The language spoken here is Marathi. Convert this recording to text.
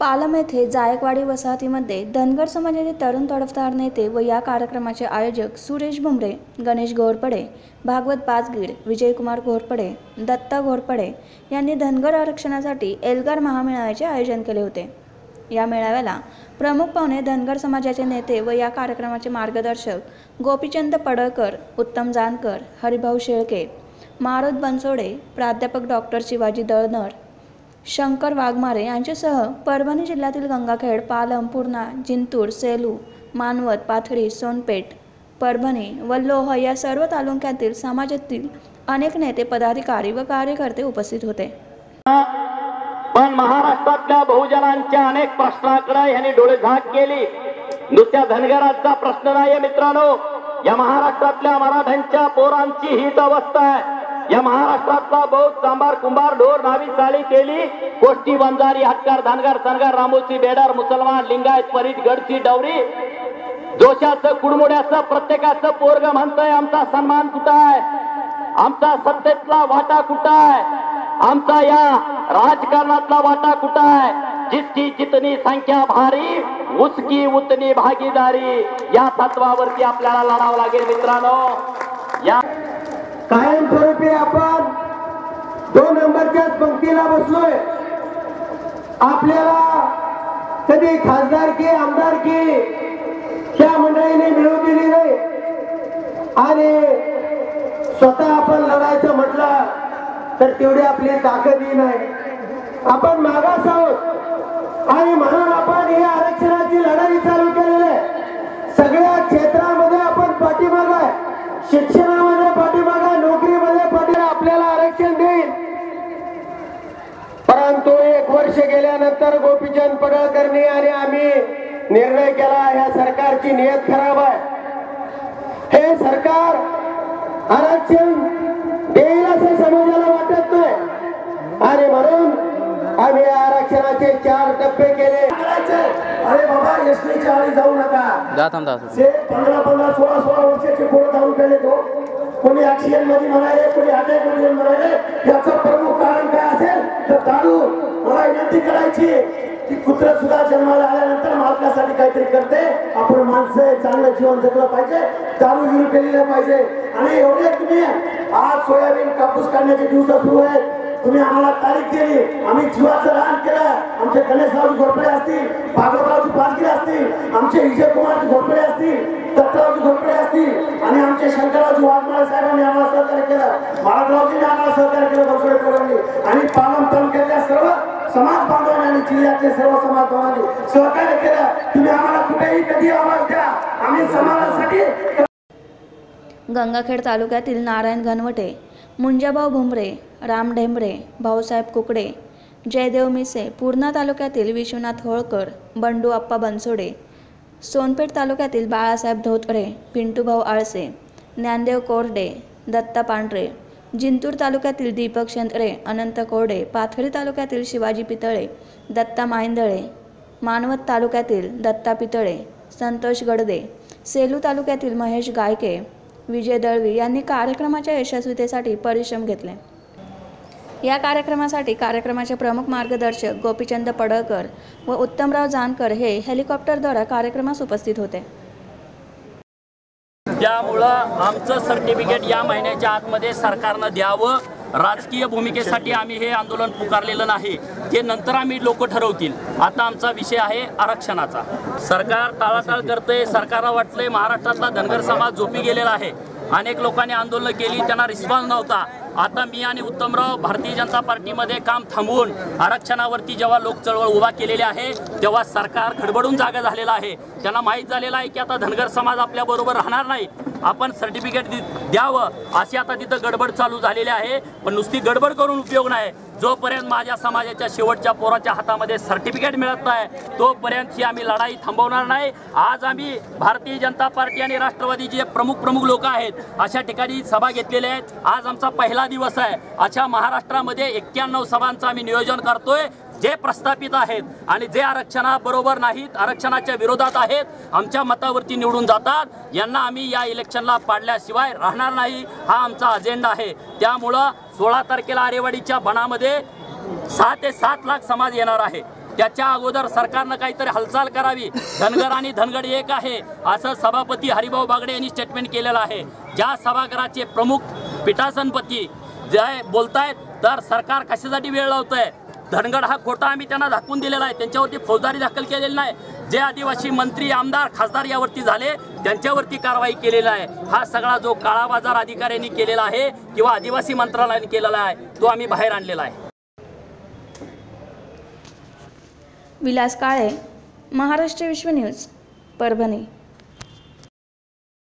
पालम येथे जायकवाडी वसाहतीमध्ये धनगर समाजाचे तरुण तडफदार नेते व या कार्यक्रमाचे आयोजक सुरेश भुमरे गणेश घोरपडे भागवत पाचगीर विजयकुमार घोरपडे दत्ता घोरपडे यांनी धनगर आरक्षणासाठी एल्गार महामेळाव्याचे आयोजन केले होते. या मेळाव्याला प्रमुख पाहुणे धनगर समाजाचे नेते व या कार्यक्रमाचे मार्गदर्शक गोपीचंद पडळकर उत्तम जानकर हरिभाऊ शेळके मारुत बनसोडे प्राध्यापक डॉक्टर शिवाजी दळनर शंकर वाघमारे यांच्यासह परभणी जिल्ह्यातील गंगाखेड पालम पूर्णा जिंतूर सेलू मानवत पाथरी सोनपेठ परभणी व लोह या सर्व तालुक्यातील समाजातील अनेक नेते पदाधिकारी व कार्यकर्ते उपस्थित होते. पण महाराष्ट्रातल्या बहुजनांच्या अनेक प्रश्नाकडे यांनी डोळे झाक केली. नुसत्या धनगरांचा प्रश्न नाहीये मित्रांनो. या महाराष्ट्रातल्या मराठ्यांच्या पोरांची हीच अवस्था आहे. या महाराष्ट्रातला बौद्ध सांबार कुंभार ढोर नावी चाली केली कोष्टी वंजारी हटकार धानगार सनगार रामोशी बेडार मुसलमान लिंगायत परीट गडची डवरी जोशाचं कुडमुड्याचं प्रत्येकाचं पोरग म्हणतंय आमचा सन्मान कुठं आहे आमचा सत्तेतला वाटा कुठं आहे आमचा या राजकारणातला वाटा कुठं आहे जितकी जितनी संख्या भारी उसकी उतनी भागीदारी. या तत्वावरती आपल्याला लढावं लागेल मित्रांनो. या कायमस्वरूपी आपण दोन नंबरच्याच पंक्तीला बसलोय. आपल्याला कधी खासदार के आमदारकी त्या मंडळीने मिळवून दिली नाही. आणि स्वतः आपण लढायचं म्हटलं तर तेवढी आपली ताकदही नाही. आपण मागास आहोत आणि म्हणून परंतु एक वर्ष गेल्यानंतर गोपीचंद पडळकरनी आणि आम्ही निर्णय केला ह्या सरकारची नियत खराब आहे. हे सरकार आरक्षण देईल असं समाजाला वाटत नाही. आणि म्हणून आम्ही आरक्षणाचे चार टप्पे केले. अरे बाबा एसटीच्या आळी जाऊ नका. ते पंधरा पंधरा सोळा सोळा वर्षाचे पोरं दारू पेले तो. कोणी ऍक्सिडेंटमध्ये म्हणाले कोणी अटॅकमध्ये म्हणाले याचं प्रमुख कारण काय असेल? तर दारू मला विनंती करायची. की कुत्र सुद्धा जन्माला आल्यानंतर मालकासाठी काहीतरी करते. आपण माणसं चांगलं जीवन जगलं पाहिजे. दारू गिरू केलेलं पाहिजे. आणि एवढे तुम्ही आज सोयाबीन कापूस काढण्याचे दिवस सुरू आहेत. तुम्ही आम्हाला तारीख दिली. आम्ही जीवाचं रान केलं. आमचे गणेशरावजी घोरपडे असतील भागवतरावजी पाचगिरी असतील आमचे विजय कुमारजी घोरपडे असतील दत्तरावजी घोरपडे असतील आणि आमचे शंकररावजी वाघमाळे साहेबांनी आम्हाला सहकार्य केलं. बाळारावजींनी आम्हाला सहकार्य केलं बसवडे पोरांनी. आणि पालम तालुक्यातल्या सर्व समाज बांधवांनी आणि जिल्ह्यातले सर्व समाज बांधवांनी सहकार्य केलं. तुम्ही आम्हाला कुठेही कधी आवाज द्या. आम्ही समाजासाठी गंगाखेड तालुक्यातील नारायण घनवटे मुंजाभाऊ भुमरे राम ढेंबरे भाऊसाहेब कुकडे जयदेव मिसे पूर्णा तालुक्यातील विश्वनाथ होळकर बंडू अप्पा बनसोडे सोनपेठ तालुक्यातील बाळासाहेब धोत्रे पिंटूभाऊ आळसे ज्ञानदेव कोरडे दत्ता पांढरे जिंतूर तालुक्यातील दीपक शेंद्रे अनंत कोरडे पाथरी तालुक्यातील शिवाजी पितळे दत्ता माहिंदळे मानवत तालुक्यातील दत्ता पितळे संतोष गडदे सेलू तालुक्यातील महेश गायके विजय दळवी यांनी कार्यक्रमाच्या यशस्वीतेसाठी परिश्रम घेतले. या कार्यक्रमासाठी कार्यक्रमाचे प्रमुख मार्गदर्शक गोपीचंद पडळकर व उत्तमराव जानकर हे हेलिकॉप्टरद्वारा कार्यक्रमास उपस्थित होते. त्यामुळं आमचं सर्टिफिकेट या महिन्याच्या आतमध्ये सरकारनं द्यावं. राजकीय भूमिकेसाठी आम्ही हे आंदोलन पुकारलेलं नाही. ते नंतर आम्ही लोक ठरवतील. आता आमचा विषय आहे आरक्षणाचा. सरकार टाळाटाळ करतंय सरकारला वाटलंय महाराष्ट्रातला धनगर समाज झोपी गेलेला आहे. अनेक लोकांनी आंदोलनं केली त्यांना रिस्पॉन्स नव्हता. आता मी आणि उत्तमराव भारतीय जनता पार्टीमध्ये काम थांबवून आरक्षणावरती जेव्हा लोक चळवळ उभा केलेली आहे तेव्हा सरकार खडबडून जागा झालेला आहे. त्यांना माहीत झालेलं आहे की आता धनगर समाज आपल्याबरोबर राहणार नाही. आपण सर्टिफिकेट द्यावं अशी आता तिथं गडबड चालू झालेली आहे. पण नुसती गडबड करून उपयोग नाही. जोपर्यंत माझ्या समाजाच्या शेवटच्या पोराच्या हातामध्ये सर्टिफिकेट मिळत नाही तोपर्यंत ही आम्ही लढाई थांबवणार नाही. आज आम्ही भारतीय जनता पार्टी आणि राष्ट्रवादीचे प्रमुख प्रमुख लोक आहेत अशा ठिकाणी सभा घेतलेल्या आहेत. आज आमचा पहिला दिवस आहे. अशा महाराष्ट्रामध्ये एक्क्याण्णव सभांचं आम्ही नियोजन करतोय. जे प्रस्थापित आहेत आणि जे आरक्षणाबरोबर नाहीत आरक्षणाच्या विरोधात आहेत आमच्या मतावरती निवडून जातात. यांना आम्ही या इलेक्शनला पाडल्याशिवाय राहणार नाही. हा आमचा अजेंडा आहे. त्यामुळं सोळा तारखेला आरेवाडीच्या बनामध्ये सहा ते सात लाख समाज येणार आहे. त्याच्या अगोदर सरकारनं काहीतरी हालचाल करावी. धनगर आणि धनगड एक आहे असं सभापती हरिभाऊ बागडे यांनी स्टेटमेंट केलेलं आहे. ज्या सभागृहाचे प्रमुख पीठासनपती जे बोलतायत तर सरकार कशासाठी वेळ लावतंय? धनगड हा खोटा आम्ही त्यांना दाखवून दिलेला आहे. त्यांच्यावरती फौजदारी दाखल केलेली नाही. जे आदिवासी मंत्री आमदार खासदार यावरती झाले त्यांच्यावरती कारवाई केलेला आहे. हा सगळा जो काळा बाजार अधिकाऱ्यांनी केलेला आहे किंवा आदिवासी मंत्रालयाने केलेला आहे तो आम्ही बाहेर आणलेला आहे. विलास काळे महाराष्ट्र विश्व न्यूज परभणी.